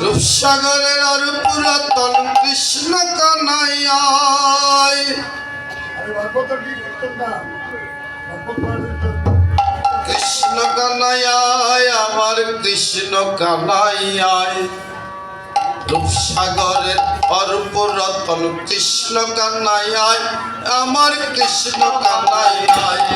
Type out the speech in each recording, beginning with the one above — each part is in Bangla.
রূপসাগরের আর পুরাতন কৃষ্ণ কানাইয়ায়। কৃষ্ণ কানাইয়ায়, আমার কৃষ্ণ কানাইয়ায়। রূপসাগরের অরূপ রতন কৃষ্ণ কানাইয়ায়, আমার কৃষ্ণ কানাইয়ায়।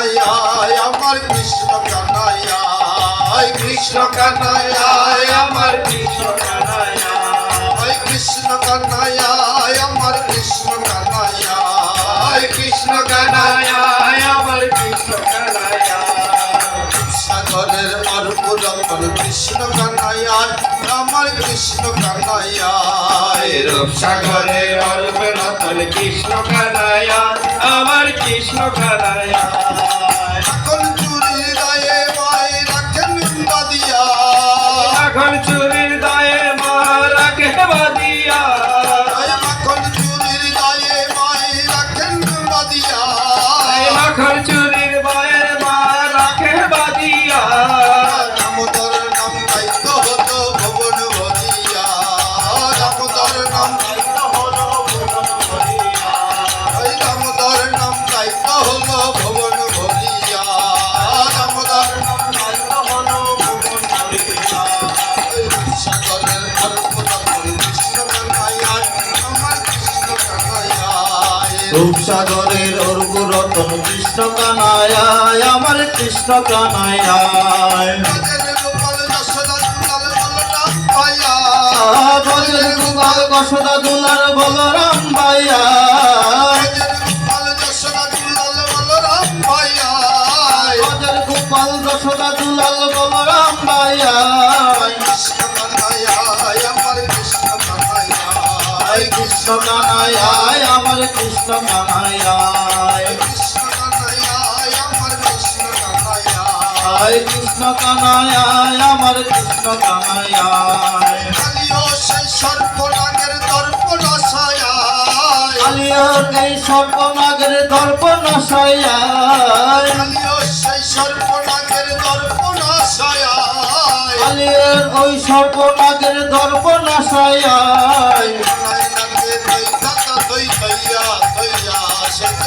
কানাইয়া আমার কৃষ্ণ কানাইয়া কৃষ্ণ কানাইয়া আমার ভাই কৃষ্ণ কানাইয়া আমার কৃষ্ণ কানাইয়া কৃষ্ণ কানাইয়া আমার কৃষ্ণ কানাইয়া সাগরের অর্প রতন কৃষ্ণ কানাইয়া আমার কৃষ্ণ কানাইয়া সাগরের অল্প রতন কৃষ্ণ কানায়া আমার কৃষ্ণ কানায়া college. রূপসাগরের অর্ঘ রতন কৃষ্ণ কানায় আমার কৃষ্ণ কানায় রাজের গোপাল বসদা দুলার বলরাম ভাইয়া। গোপাল যশোদা দুলাল বলরাম ভাইয়া। কানায় আমার কৃষ্ণ কানায় আমার কৃষ্ণ কানায় আমার কৃষ্ণ কানায় কালিও সেই সর্বনাগের দর্পণ ছায়া কালিয়ার এই সর্বনাগের দর্পণ সায়া কালিও সেই সর্বনাগের দর্পণ ছায়া কালিয়ার ওই সর্বনাগের দর্পণ সায়া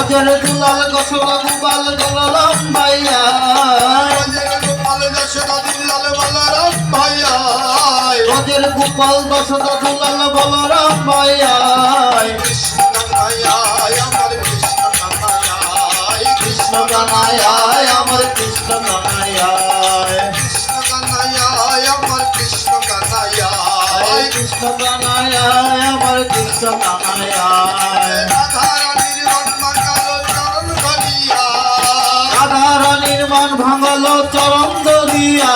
গজের দুলাল গসলা গুবাল গলালাম ভাইয়া। গজের গোপাল দশদা দুলাল বলরাম ভাইয়া। কৃষ্ণ কানায় আমার কৃষ্ণ কানায় কৃষ্ণ কানাইয়া কৃষ্ণ কানায় আমার কৃষ্ণ কানায় রাধারানীর মন ভাঙল চরণ দরিয়া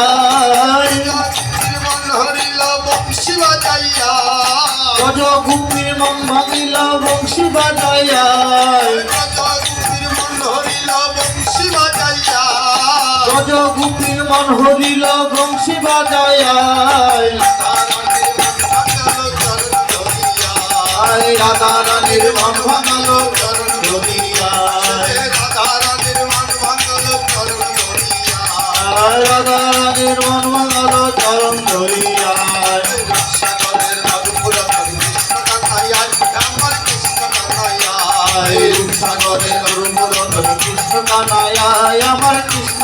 গজ গুপির মন ভাঙিল বংশী বাজাইয়া গজ গুপির মন হরিল বংশী বাজাইয়া রাধারানীর মন ভাঙল চরণ ধরিয়া সাগরের মধুপুর কৃষ্ণ কানাইয়া আমার কৃষ্ণ কানাইয়া রূপসাগরের অরুণোদন কৃষ্ণ কানায় আমার কৃষ্ণ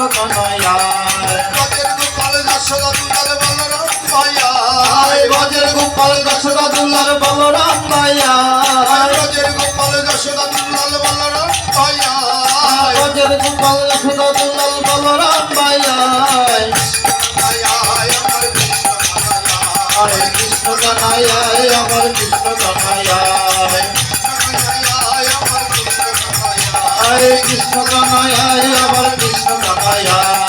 গোপাল যশোদা বলরাম ভাইয়া বজের গোপাল দশরা দুলার বলরাম মায়া ব্রজের গোপাল যশোদা দুলাল বলরাম ভাইয়া বজের গোপাল দশরা কৃষ্ণ কানায় আমার কৃষ্ণ কানায় কৃষ্ণ কানায় আমার কৃষ্ণ কানায়